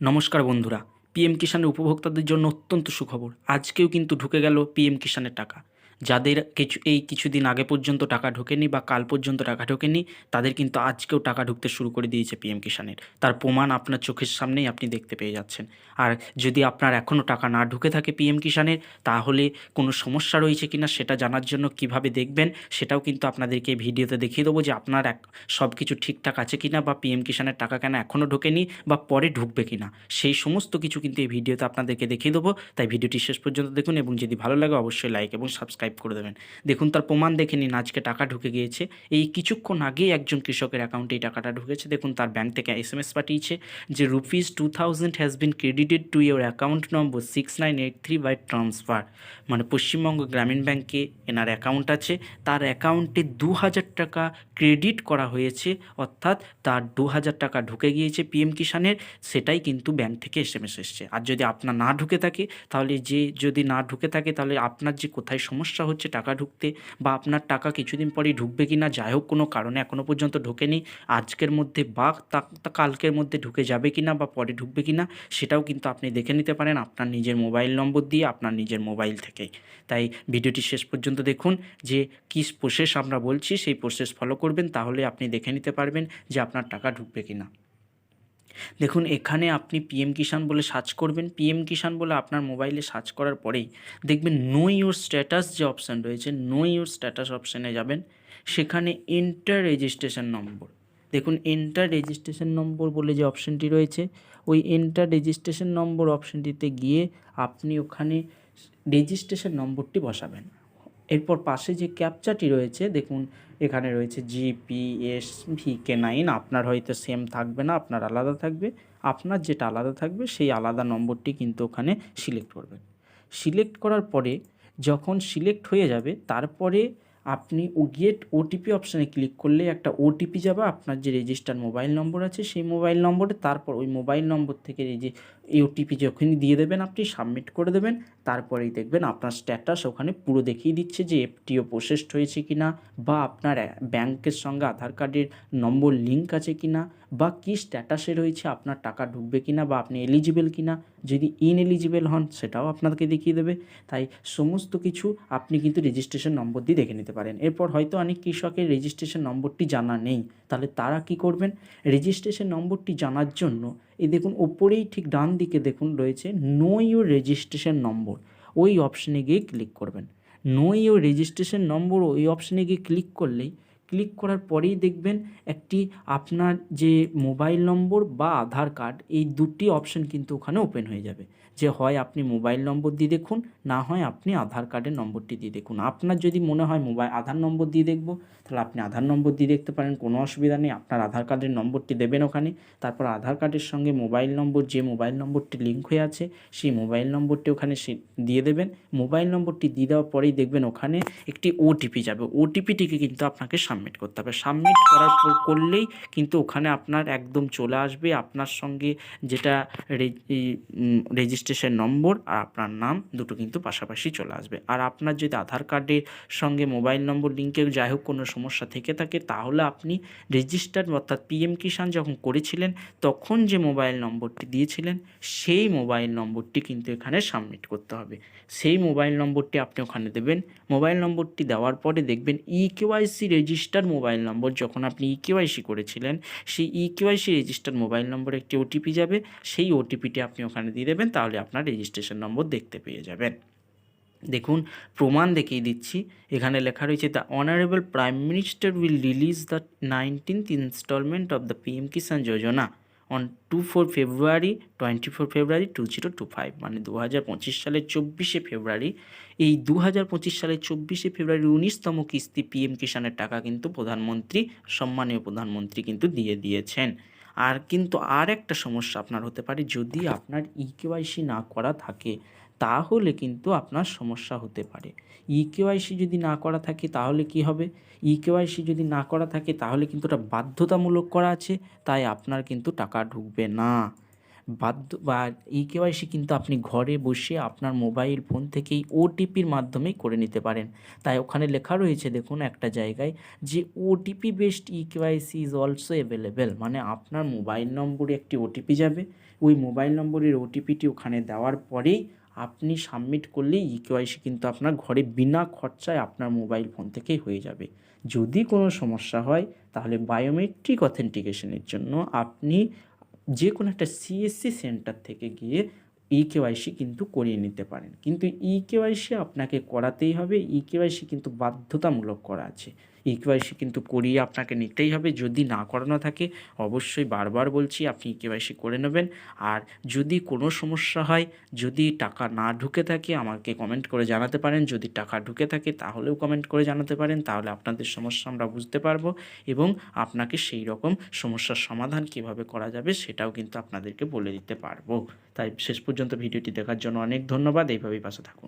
নমস্কার বন্ধুরা, পিএম কিষাণের উপভোক্তাদের জন্য অত্যন্ত সুখবর। আজকেও কিন্তু ঢুকে গেল পিএম কিষানের টাকা। যাদের কিছু, এই কিছুদিন আগে পর্যন্ত টাকা ঢোকেনি বা কাল পর্যন্ত টাকা ঢোকেনি, তাদের কিন্তু আজকেও টাকা ঢুকতে শুরু করে দিয়েছে পিএম কিষাণের তার প্রমাণ আপনার চোখের সামনেই আপনি দেখতে পেয়ে যাচ্ছেন। আর যদি আপনার এখনও টাকা না ঢুকে থাকে পিএম কিষাণের তাহলে কোনো সমস্যা রয়েছে কিনা সেটা জানার জন্য কীভাবে দেখবেন, সেটাও কিন্তু আপনাদেরকে ভিডিওতে দেখিয়ে দেবো যে আপনার এক সব কিছু ঠিকঠাক আছে কিনা বা পিএম কিষাণের টাকা কেন এখনও ঢোকেনি বা পরে ঢুকবে কিনা। সেই সমস্ত কিছু কিন্তু এই ভিডিওতে আপনাদেরকে দেখিয়ে দেবো। তাই ভিডিওটি শেষ পর্যন্ত দেখুন এবং যদি ভালো লাগে অবশ্যই লাইক এবং সাবস্ক্রাইব করে দেবেন। দেখুন, তার প্রমাণ দেখে নিন, আজকে টাকা ঢুকে গিয়েছে। এই কিছুক্ষণ আগেই একজন কৃষকের অ্যাকাউন্টে এই টাকাটা ঢুকেছে। দেখুন, তার ব্যাংক থেকে এস এম এস পাঠিয়েছে যে rupees two thousand has been credited to your account number six nine eight three by transfer মানে পশ্চিমবঙ্গ গ্রামীণ ব্যাংকে এনার অ্যাকাউন্ট আছে। তার অ্যাকাউন্টে দু হাজার টাকা ক্রেডিট করা হয়েছে। অর্থাৎ তার দু হাজার টাকা ঢুকে গিয়েছে পিএম কিষাণের সেটাই কিন্তু ব্যাংক থেকে এস এম এস এসছে। আর যদি আপনার না ঢুকে থাকে, তাহলে যে যদি না ঢুকে থাকে, তাহলে আপনার যে কোথায় সমস্যা হচ্ছে টাকা ঢুকতে বা আপনার টাকা কিছুদিন পরেই ঢুকবে কি না যাই হোক কোনো কারণে এখনও পর্যন্ত ঢোকেনি, আজকের মধ্যে বা কালকের মধ্যে ঢুকে যাবে কি না বা পরে ঢুকবে কি না সেটাও কিন্তু আপনি দেখে নিতে পারেন আপনার নিজের মোবাইল নম্বর দিয়ে আপনার নিজের মোবাইল থেকেই। তাই ভিডিওটি শেষ পর্যন্ত দেখুন, যে কী প্রসেস আমরা বলছি সেই প্রসেস ফলো করবেন, তাহলে আপনি দেখে নিতে পারবেন যে আপনার টাকা ঢুকবে কি না দেখুন, এখানে আপনি পিএম কিষাণ বলে সার্চ করবেন। পিএম কিষাণ বলে আপনার মোবাইলে সার্চ করার পরেই দেখবেন নো ইউর স্ট্যাটাস যে অপশান রয়েছে নো ইউর স্ট্যাটাস অপশানে যাবেন। সেখানে এন্টার রেজিস্ট্রেশন নম্বর দেখুন এন্টার রেজিস্ট্রেশন নম্বর বলে যে অপশানটি রয়েছে, ওই এন্টার রেজিস্ট্রেশন নম্বর অপশানটিতে গিয়ে আপনি ওখানে রেজিস্ট্রেশন নম্বরটি বসাবেন। এরপর পাশে যে ক্যাপচাটি রয়েছে, দেখুন, এখানে রয়েছে জিপিএস ভিকে নাইন আপনার হয়তো সেম থাকবে না, আপনার আলাদা থাকবে। আপনার যেটা আলাদা থাকবে, সেই আলাদা নম্বরটি কিন্তু ওখানে সিলেক্ট করবেন। সিলেক্ট করার পরে যখন সিলেক্ট হয়ে যাবে, তারপরে আপনি ও গেট ওটিপি অপশানে ক্লিক করলে একটা ওটিপি যাবে, আপনার যে রেজিস্টার মোবাইল নম্বর আছে, সেই মোবাইল নম্বরে তারপর ওই মোবাইল নম্বর থেকে যে এই ওটিপি যখনই দিয়ে দেবেন আপনি সাবমিট করে দেবেন, তারপরেই দেখবেন আপনার স্ট্যাটাস ওখানে পুরো দেখিয়ে দিচ্ছে যে এফটিও প্রসেসড হয়েছে কি না বা আপনার ব্যাংকের সঙ্গে আধার কার্ডের নম্বর লিঙ্ক আছে কি না বা কী স্ট্যাটাসে রয়েছে, আপনার টাকা ঢুকবে কি না বা আপনি এলিজিবল কি না যদি ইনএলিজিবল হন, সেটাও আপনাকে দেখিয়ে দেবে। তাই সমস্ত কিছু আপনি কিন্তু রেজিস্ট্রেশন নম্বর দিয়ে দেখে নিতে পারেন। এরপর হয়তো অনেক কৃষকের রেজিস্ট্রেশন নম্বরটি জানা নেই। তাহলে তারা কি করবেন? রেজিস্ট্রেশন নম্বরটি জানার জন্য এই দেখুন, ওপরেই ঠিক ডান দিকে দেখুন রয়েছে নো ইউর রেজিস্ট্রেশন নম্বর ওই অপশানে গিয়ে ক্লিক করবেন। নো ইউর রেজিস্ট্রেশন নম্বর ওই অপশানে গিয়ে ক্লিক করলেই ক্লিক করার পরেই দেখবেন একটি আপনার যে মোবাইল নম্বর বা আধার কার্ড এই দুটি অপশন কিন্তু ওখানে ওপেন হয়ে যাবে। যে হয় আপনি মোবাইল নম্বর দিয়ে দেখুন, না হয় আপনি আধার কার্ডের নম্বরটি দিয়ে দেখুন। আপনার যদি মনে হয় মোবাইল আধার নম্বর দিয়ে দেখব, তাহলে আপনি আধার নম্বর দিয়ে দেখতে পারেন, কোনো অসুবিধা নেই। আপনার আধার কার্ডের নম্বরটি দেবেন ওখানে। তারপর আধার কার্ডের সঙ্গে মোবাইল নম্বর যে মোবাইল নম্বরটি লিঙ্ক হয়ে আছে, সেই মোবাইল নম্বরটি ওখানে দিয়ে দেবেন। মোবাইল নম্বরটি দিয়ে দেওয়ার পরেই দেখবেন ওখানে একটি ওটিপি যাবে। ওটিপিটিকে কিন্তু আপনাকে সাবমিট করতে হবে। সাবমিট করার করলেই কিন্তু ওখানে আপনার একদম চলে আসবে। আপনার সঙ্গে যেটা রেজিস্ট্রেশন নম্বর আর আপনার নাম দুটো কিন্তু পাশাপাশি চলে আসবে। আর আপনার যদি আধার কার্ডের সঙ্গে মোবাইল নম্বর লিঙ্কে যাই হোক কোনো সমস্যা থেকে থাকে, তাহলে আপনি রেজিস্টার অর্থাৎ পিএম কিষাণ যখন করেছিলেন, তখন যে মোবাইল নম্বরটি দিয়েছিলেন, সেই মোবাইল নম্বরটি কিন্তু এখানে সাবমিট করতে হবে। সেই মোবাইল নম্বরটি আপনি ওখানে দেবেন। মোবাইল নম্বরটি দেওয়ার পরে দেখবেন ই কেওয়াইসি রেজিস্টার মোবাইল নম্বর যখন আপনি ই কেওয়াইসি করেছিলেন, সেই ই কেওয়াইসি রেজিস্টার মোবাইল নম্বরে একটি ওটিপি যাবে। সেই ওটিপিটি আপনি ওখানে দিয়ে দেবেন, তাহলে আপনার রেজিস্ট্রেশন নম্বর দেখতে পেয়ে যাবেন। দেখুন, প্রমাণ দেখিয়ে দিচ্ছি। এখানে লেখা রয়েছে the honourable prime minister will release the nineteenth instalment of the PM Kisan Yojana on two four February twenty four February two zero two five মানে দু হাজার পঁচিশ সালের চব্বিশে ফেব্রুয়ারি এই দু হাজার পঁচিশ সালের চব্বিশে ফেব্রুয়ারি উনিশতম কিস্তি পিএম কিষাণের টাকা কিন্তু প্রধানমন্ত্রী, সম্মানীয় প্রধানমন্ত্রী কিন্তু দিয়ে দিয়েছেন। আর কিন্তু আর একটা সমস্যা আপনার হতে পারে, যদি আপনার ইকেওয়াইসি কেওয়াইসি না করা থাকে তাহলে কিন্তু আপনার সমস্যা হতে পারে। ই কেওয়াইসি যদি না করা থাকে তাহলে কি হবে? ই কেওয়াইসি যদি না করা থাকে তাহলে কিন্তু ওটা বাধ্যতামূলক করা আছে, তাই আপনার কিন্তু টাকা ঢুকবে না। বাধ্য, বা ই কেওয়াইসি কিন্তু আপনি ঘরে বসে আপনার মোবাইল ফোন থেকেই ওটিপির মাধ্যমেই করে নিতে পারেন। তাই ওখানে লেখা রয়েছে দেখুন একটা জায়গায় যে OTP based e KYC is also available মানে আপনার মোবাইল নম্বরে একটি ওটিপি যাবে। ওই মোবাইল নম্বরের ওটিপিটি ওখানে দেওয়ার পরেই আপনি সাবমিট করলেই ই কেওয়াইসি কিন্তু আপনার ঘরে বিনা খরচায় আপনার মোবাইল ফোন থেকেই হয়ে যাবে। যদি কোনো সমস্যা হয়, তাহলে বায়োমেট্রিক অথেন্টিকেশনের জন্য আপনি যে কোনো একটা সিএসসি সেন্টার থেকে গিয়ে ই কেওয়াইসি কিন্তু করিয়ে নিতে পারেন। কিন্তু ই কেওয়াইসি আপনাকে করাতেই হবে। ই কেওয়াইসি কিন্তু বাধ্যতামূলক করা আছে। ই কেওয়াইসি কিন্তু করিয়ে আপনাকে নিতেই হবে। যদি না করানো থাকে, অবশ্যই বারবার বলছি, আপনি ই কেওয়াইসি করে নেবেন। আর যদি কোনো সমস্যা হয়, যদি টাকা না ঢুকে থাকে, আমাকে কমেন্ট করে জানাতে পারেন। যদি টাকা ঢুকে থাকে, তাহলেও কমেন্ট করে জানাতে পারেন। তাহলে আপনাদের সমস্যা আমরা বুঝতে পারব এবং আপনাকে সেই রকম সমস্যার সমাধান কীভাবে করা যাবে, সেটাও কিন্তু আপনাদেরকে বলে দিতে পারব। তাই শেষ পর্যন্ত ভিডিওটি দেখার জন্য অনেক ধন্যবাদ। এইভাবেই পাশে থাকুন।